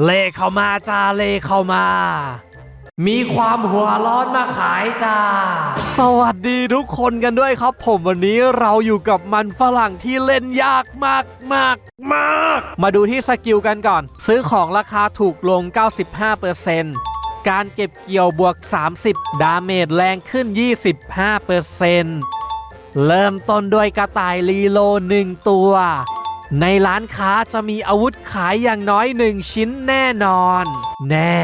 เลเข้ามาจ้าเลเข้ามา มีความหัวร้อนมาขายจ้า สวัสดีทุกคนกันด้วยครับ ผมวันนี้เราอยู่กับมันฝรั่งที่เล่นยากมากมากมาก มาดูที่สกิลกันก่อน ซื้อของราคาถูกลง 95%การเก็บเกี่ยวบวก 30 ดาเมจแรงขึ้น 25%เริ่มต้นด้วยกระต่ายลีโลหนึ่งตัว ในร้านค้าจะมีอาวุธขายอย่างน้อยหนึ่งชิ้นแน่นอน แน่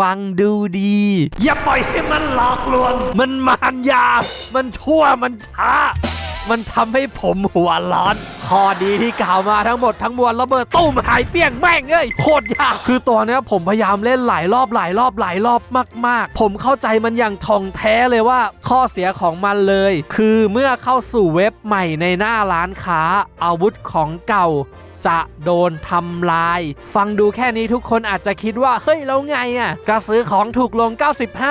ฟังดูดี อย่าปล่อยให้มันหลอกลวง มันมานยา มันชั่วมันช้า มันทำให้ผมหัวร้อนข้อดีที่กล่าวมาทั้งหมดทั้งมวลระเบิดตุ้มหายเปี้ยงแม่งเอ้ยโคตรยากคือตัวเนี้ยผมพยายามเล่นหลายรอบหลายรอบหลายรอบมาก ๆ ผมเข้าใจมันอย่างท่องแท้เลยว่าข้อเสียของมันเลย คือเมื่อเข้าสู่เว็บใหม่ในหน้าร้านค้า อาวุธของเก่าจะโดนทำลาย ฟังดูแค่นี้ทุกคนอาจจะคิดว่า เฮ้ย แล้วไงอะก็ซื้อของถูกลง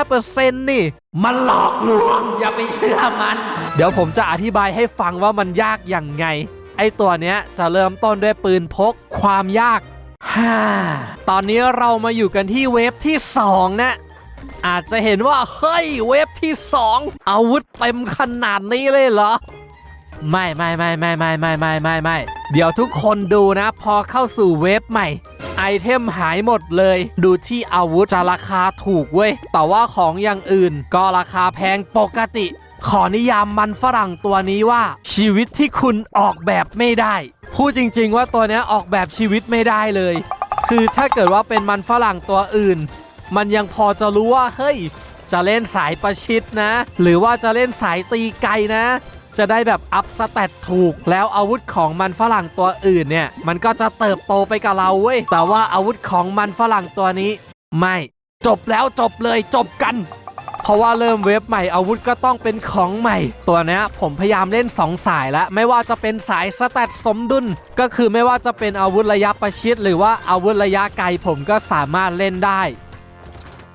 95%นี่ มันหลอกลวง อย่าไปเชื่อมัน เดี๋ยวผมจะอธิบายให้ฟังว่ามันยากอย่างไง ไอตัวเนี้ยจะเริ่มต้นด้วยปืนพกความยาก 5 ตอนนี้เรามาอยู่กันที่เวฟที่ 2 นะ อาจจะเห็นว่า เฮ้ย เวฟที่ 2 อาวุธเต็มขนาดนี้เลยเหรอ ไม่ไม่ไม่ไม่ไม่ไม่ไม่ไม่ไม่เดี๋ยวทุกคนดูนะ พอเข้าสู่เวฟใหม่ไอเทมหายหมดเลย ดูที่อาวุธจะราคาถูกเว้ย แต่ว่าของอย่างอื่นก็ราคาแพงปกติ ขอนิยามมันฝรั่งตัวนี้ว่า ชีวิตที่คุณออกแบบไม่ได้ พูดจริง ๆ ว่าตัวนี้ออกแบบชีวิตไม่ได้เลย คือถ้าเกิดว่าเป็นมันฝรั่งตัวอื่น มันยังพอจะรู้ว่าเฮ้ย จะเล่นสายประชิดนะ หรือว่าจะเล่นสายตีไกลนะจะได้แบบอัพสเตตถูก แล้วอาวุธของมันฝรั่งตัวอื่นเนี่ย มันก็จะเติบโตไปกับเราเว้ยแต่ว่าอาวุธของมันฝรั่งตัวนี้ ไม่ จบแล้วจบเลยจบกัน เพราะว่าเริ่มเว็บใหม่อาวุธก็ต้องเป็นของใหม่ ตัวนี้ผมพยายามเล่น 2 สายแล้ว ไม่ว่าจะเป็นสายสแตตสมดุล ก็คือไม่ว่าจะเป็นอาวุธระยะประชิด หรือว่าอาวุธระยะไกลผมก็สามารถเล่นได้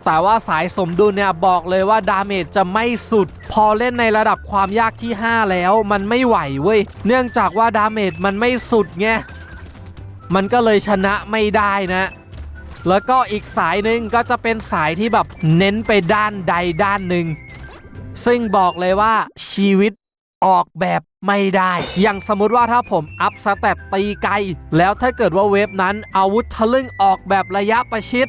แต่ว่าสายสมดุลเนี่ยบอกเลยว่าดาเมจจะไม่สุด พอเล่นในระดับความยากที่ 5 แล้วมันไม่ไหวเว้ยเนื่องจากว่าดาเมจมันไม่สุดไงมันก็เลยชนะไม่ได้นะ แล้วก็อีกสายหนึ่งก็จะเป็นสายที่แบบเน้นไปด้านใดด้านหนึ่งซึ่งบอกเลยว่าชีวิตออกแบบไม่ได้ อย่างสมมุติว่าถ้าผมอัพสเตตตีไกล แล้วถ้าเกิดว่าเวฟนั้นอาวุธทะลึ่งออกแบบระยะประชิด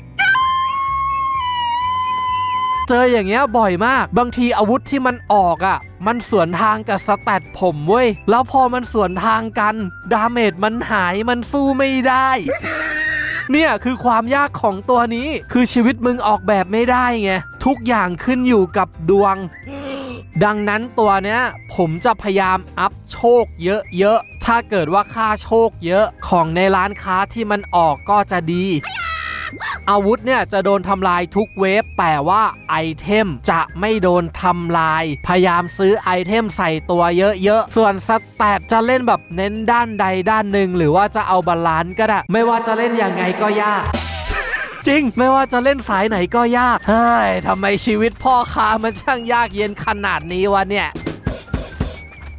เจออย่างเงี้ยบ่อยมาก บางทีอาวุธที่มันออกอะ่ะ มันสวนทางกับสแตทผมเว้ย แล้วพอมันสวนทางกัน ดาเมจมันหายมันสู้ไม่ได้ เนี่ยคือความยากของตัวนี้ คือชีวิตมึงออกแบบไม่ได้ไง ทุกอย่างขึ้นอยู่กับดวง ดังนั้นตัวเนี้ยผมจะพยายามอัพโชคเยอะๆ ถ้าเกิดว่าค่าโชคเยอะของในร้านค้าที่มันออกก็จะดี อาวุธเนี่ยจะโดนทำลายทุกเวฟแต่ว่าไอเทมจะไม่โดนทำลาย พยายามซื้อไอเทมใส่ตัวเยอะๆ ส่วนสแตทจะเล่นแบบเน้นด้านใดด้านหนึ่ง หรือว่าจะเอาบาลานซ์ก็ได้ ไม่ว่าจะเล่นยังไงก็ยากจริง ไม่ว่าจะเล่นสายไหนก็ยากเฮ้ยทำไมชีวิตพ่อค้ามันช่างยากเย็นขนาดนี้วะเนี่ย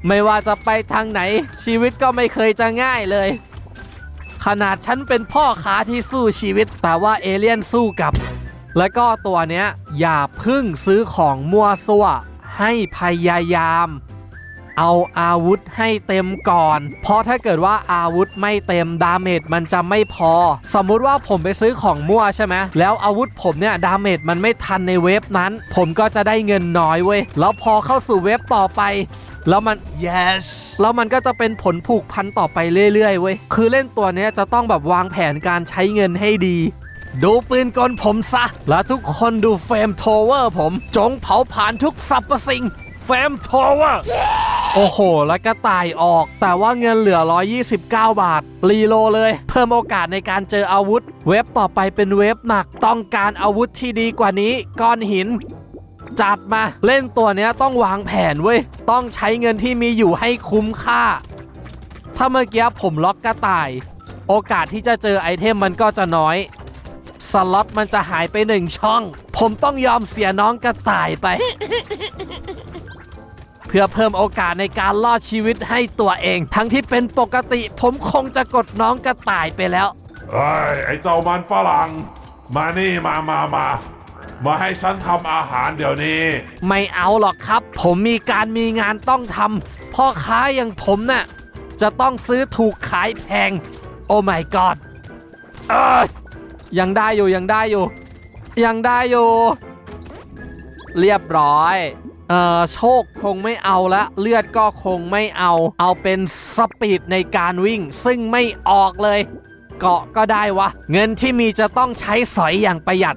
ไม่ว่าจะไปทางไหน ชีวิตก็ไม่เคยจะง่ายเลย ขนาดฉันเป็นพ่อค้าที่สู้ชีวิต แต่ว่าเอเลี่ยนสู้กับ แล้วก็ตัวเนี้ยอย่าพึ่งซื้อของมั่วซั่วให้พยายาม เอาอาวุธให้เต็มก่อน เพราะถ้าเกิดว่าอาวุธไม่เต็มดาเมจมันจะไม่พอ สมมุติว่าผมไปซื้อของมั่วใช่ไหมแล้วอาวุธผมเนี่ยดาเมจมันไม่ทันในเว็บนั้น ผมก็จะได้เงินน้อยเว้ยแล้วพอเข้าสู่เว็บต่อไปแล้วมัน Yes. แล้วมันก็จะเป็นผลผูกพันต่อไปเรื่อยๆเว้ย คือเล่นตัวเนี้ยจะต้องแบบวางแผนการใช้เงินให้ดี ดูปืนกลผมซะ และทุกคนดูเฟรมโทเวอร์ผม จงเผาผลาญทุกสรรพสิ่งเฟมโทเวอร์โอ้โห แล้วก็ตายออก แต่ว่าเงินเหลือ 129 บาท รีโลเลย เพิ่มโอกาสในการเจออาวุธ เว็บต่อไปเป็นเว็บหนัก ต้องการอาวุธที่ดีกว่านี้ ก้อนหิน จัดมาเล่นตัวเนี้ยต้องวางแผนเว้ย ต้องใช้เงินที่มีอยู่ให้คุ้มค่า ถ้าเมื่อกี้ผมล็อกกระต่าย โอกาสที่จะเจอไอเทมมันก็จะน้อย สล็อตมันจะหายไปหนึ่งช่อง ผมต้องยอมเสียน้องกระต่ายไป เพื่อเพิ่มโอกาสในการรอดชีวิตให้ตัวเอง ทั้งที่เป็นปกติผมคงจะกดน้องกระต่ายไปแล้ว เอ้ยไอ้เจ้ามันฝรั่ง มานี่มามามา มาให้ฉันทำอาหารเดี๋ยวนี้ ไม่เอาหรอกครับ ผมมีการมีงานต้องทำพ่อค้าอย่างผมน่ะจะต้องซื้อถูกขายแพง โอ้ my god เอ้ยยังได้อยู่ยังได้อยู่ ยังได้อยู่ เรียบร้อย เอ่อโชคคงไม่เอาละเลือดก็คงไม่เอา เอาเป็นสปีดในการวิ่ง ซึ่งไม่ออกเลยเกาะก็ได้วะ เงินที่มีจะต้องใช้สอยอย่างประหยัด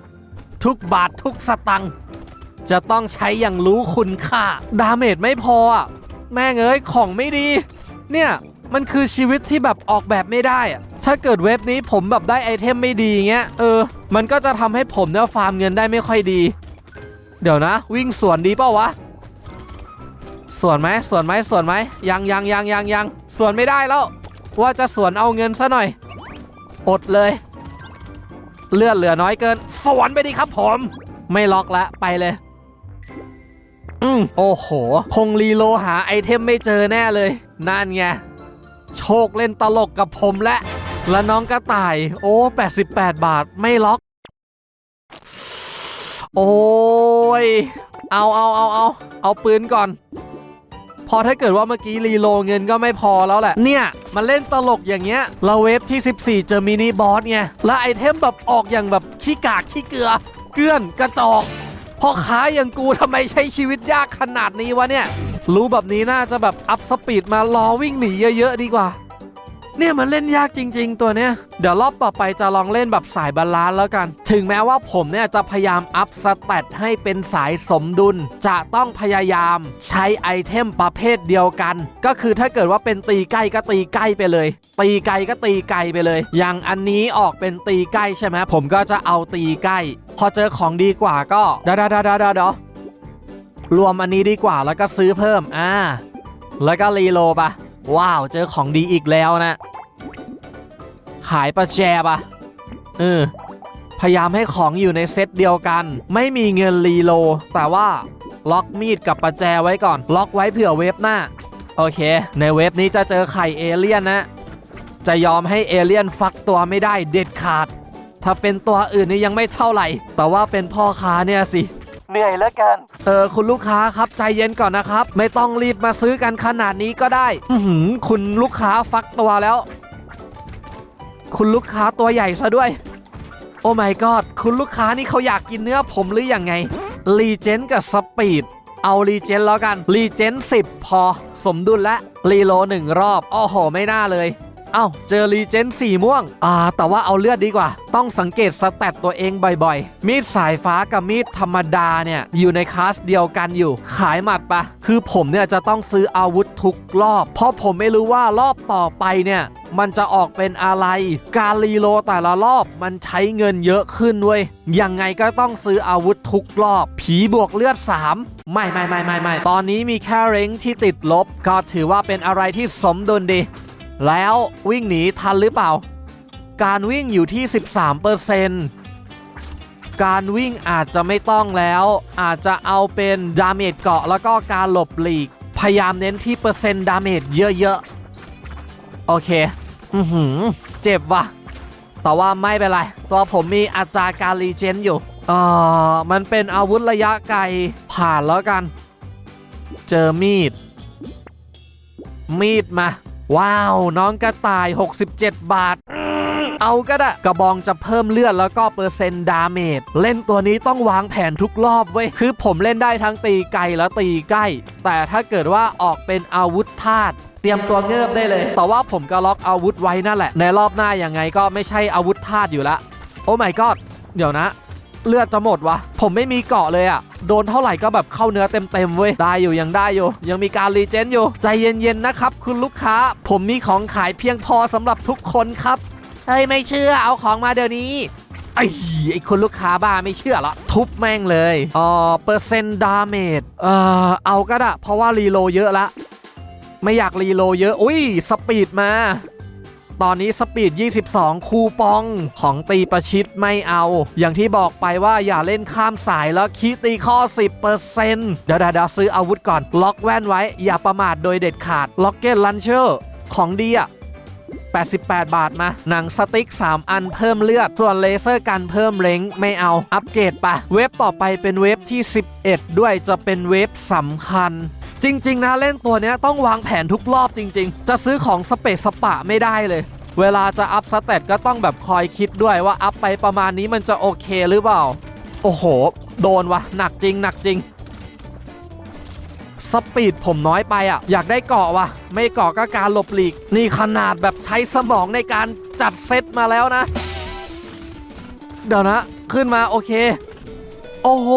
ทุกบาททุกสตังค์จะต้องใช้อย่างรู้คุณค่า ดาเมจไม่พออะแม่งเอ้ยของไม่ดี เนี่ยมันคือชีวิตที่แบบออกแบบไม่ได้อะถ้าเกิดเว็บนี้ผมแบบได้ไอเทมไม่ดีเงี้ย เออ มันก็จะทำให้ผมเนี่ยฟาร์มเงินได้ไม่ค่อยดี เดี๋ยวนะ วิ่งสวนดีเปล่าวะ สวนไหมสวนไหมสวนไหมยังยังยังยังยังสวนไม่ได้แล้ว ว่าจะสวนเอาเงินซะหน่อย อดเลย เลือดเหลือน้อยเกิน สวนไปดีครับผม ไม่ล็อกละไปเลย อืมโอ้โห คงรีโลหาไอเทมไม่เจอแน่เลย นั่นไง โชคเล่นตลกกับผมและ และน้องกระต่าย โอ้ 88 บาทไม่ล็อก โอ้ย เอาเอาเอาเอาเอาปืนก่อน พอถ้าเกิดว่าเมื่อกี้รีโลเงินก็ไม่พอแล้วแหละ เนี่ย มันเล่นตลกอย่างเงี้ย เราเวฟที่ 14 เจอมินิบอสไง และไอเทมแบบออกอย่างแบบขี้กากขี้เกลือ เกลื่อนกระจอกพ่อค้าอย่างกูทำไมใช้ชีวิตยากขนาดนี้วะเนี่ย รู้แบบนี้น่าจะแบบอัพสปีดมารอวิ่งหนีเยอะๆดีกว่า เนี่ยมันเล่นยากจริง ๆ ตัวเนี้ยเดี๋ยวรอบต่อไปจะลองเล่นแบบสายบาลานซ์แล้วกัน ถึงแม้ว่าผมเนี่ยจะพยายามอัพสเตตให้เป็นสายสมดุล จะต้องพยายามใช้ไอเทมประเภทเดียวกัน ก็คือถ้าเกิดว่าเป็นตีใกล้ก็ตีใกล้ไปเลย ตีไกลก็ตีไกลไปเลย อย่างอันนี้ออกเป็นตีใกล้ใช่ไหมผมก็จะเอาตีใกล้ พอเจอของดีกว่าก็เดาเดาเดาเดาดารวมอันนี้ดีกว่าแล้วก็ซื้อเพิ่มอ่าแล้วก็รีโลปะ ว้าว เจอของดีอีกแล้วนะ ขายประแจปะเออ พยายามให้ของอยู่ในเซตเดียวกัน ไม่มีเงินรีโล แต่ว่าล็อกมีดกับประแจไว้ก่อน ล็อกไว้เผื่อเวฟหน้า โอเค ในเวฟนี้จะเจอไข่เอเลี่ยนนะ จะยอมให้เอเลี่ยนฟักตัวไม่ได้เด็ดขาด ถ้าเป็นตัวอื่นนี่ยังไม่เท่าไหร่ แต่ว่าเป็นพ่อค้าเนี่ยสิ เหนื่อยเหลือเกินเออคุณลูกค้าครับใจเย็นก่อนนะครับ ไม่ต้องรีบมาซื้อกันขนาดนี้ก็ได้ อือหือคุณลูกค้าฟักตัวแล้ว คุณลูกค้าตัวใหญ่ซะด้วย โอ้ my god คุณลูกค้านี่เขาอยากกินเนื้อผมหรืออยังไงรีเจนกับสปีดเอารีเจนแล้วกันรีเจน10 พอ สมดุลและรีโลหนึ่งรอบอ้อโหไม่น่าเลย เอ้าเจอรีเจนสีม่วง อ่า แต่ว่าเอาเลือดดีกว่า ต้องสังเกตสแตตตัวเองบ่อยๆ มีดสายฟ้ากับมีดธรรมดาเนี่ย อยู่ในคลาสเดียวกันอยู่ ขายหมัดปะ คือผมเนี่ยจะต้องซื้ออาวุธทุกรอบ เพราะผมไม่รู้ว่ารอบต่อไปเนี่ยมันจะออกเป็นอะไร การรีโลแต่ละรอบมันใช้เงินเยอะขึ้นเว้ยยังไงก็ต้องซื้ออาวุธทุกรอบ ผีบวกเลือด 3 ไม่ไม่ไม่ไม่ไม่ตอนนี้มีแค่เร้งที่ติดลบ ก็ถือว่าเป็นอะไรที่สมดุลดี แล้ววิ่งหนีทันหรือเปล่า การวิ่งอยู่ที่ 13%การวิ่งอาจจะไม่ต้องแล้ว อาจจะเอาเป็นดาเมจเกาะแล้วก็การหลบหลีก พยายามเน้นที่เปอร์เซ็นต์ดาเมจเยอะๆ โอเค อือหือ เจ็บว่ะ แต่ว่าไม่เป็นไร ตัวผมมีอัตราการรีเจนอยู่เอ่อมันเป็นอาวุธระยะไกลผ่านแล้วกัน เจอมีด มีดมา ว้าว น้องกระต่าย 67 บาท เอาก็ได้กระบองจะเพิ่มเลือดแล้วก็เปอร์เซ็นต์ดาเมจเล่นตัวนี้ต้องวางแผนทุกรอบเว้ย คือผมเล่นได้ทั้งตีไกลและตีใกล้ แต่ถ้าเกิดว่าออกเป็นอาวุธธาตุเตรียมตัวเงิบได้เลย แต่ว่าผมก็ล็อกอาวุธไว้นั่นแหละ ในรอบหน้ายังไงก็ไม่ใช่อาวุธธาตุอยู่ละ โอ้ my god เดี๋ยวนะ เลือดจะหมดวะ ผมไม่มีเกาะเลยอะโดนเท่าไหร่ก็แบบเข้าเนื้อเต็มๆเว้ย ได้อยู่ยังได้อยู่ ยังมีการรีเจนอยู่ ใจเย็นๆนะครับ คุณลูกค้า ผมมีของขายเพียงพอสำหรับทุกคนครับ เฮ้ยไม่เชื่อเอาของมาเดี๋ยวนี้ไอ้ไอ้คนลูกค้าบ้าไม่เชื่อละทุบแม่งเลยอ๋อเปอร์เซ็นต์ดาเมจเอ่อเอาก็ได้เพราะว่ารีโลเยอะละ ไม่อยากรีโลเยอะ อุ้ยสปีดมา ตอนนี้สปีด 22 คูปองของตีประชิดไม่เอา อย่างที่บอกไปว่าอย่าเล่นข้ามสายแล้วคีตีข้อ 10%เดี๋ยวเดี๋ยวซื้ออาวุธก่อน ล็อกแว่นไว้ อย่าประมาทโดยเด็ดขาด ล็อกเก็ตลันเชอร์ ของดีอะ88 บาทมา หนังสติ๊ก 3 อันเพิ่มเลือด ส่วนเลเซอร์กันเพิ่มเล้งไม่เอาอัปเกรดปะ เว็บต่อไปเป็นเว็บที่ 11 ด้วยจะเป็นเว็บสำคัญ จริง ๆ นะเล่นตัวนี้ต้องวางแผนทุกรอบจริง ๆ จะซื้อของสเปซสปะไม่ได้เลย เวลาจะอัพสเตตก็ต้องแบบคอยคิดด้วยว่าอัพไปประมาณนี้มันจะโอเคหรือเปล่า โอ้โห โดนวะหนักจริงหนักจริงสปีดผมน้อยไปอะ อยากได้เกาะวะไม่เกาะก็การหลบหลีก นี่ขนาดแบบใช้สมองในการจัดเซตมาแล้วนะ เดี๋ยวนะ ขึ้นมาโอเค โอ้โห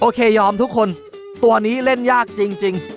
โอเคยอมทุกคน ตัวนี้เล่นยากจริง ๆ